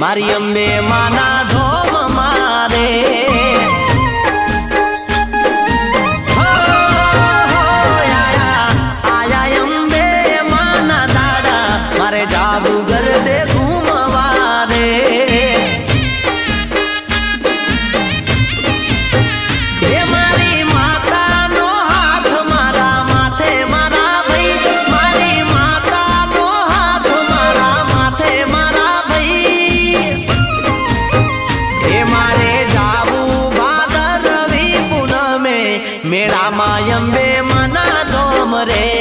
મારી અંબે માના મેળામાં અંબે મના ધોમ રે.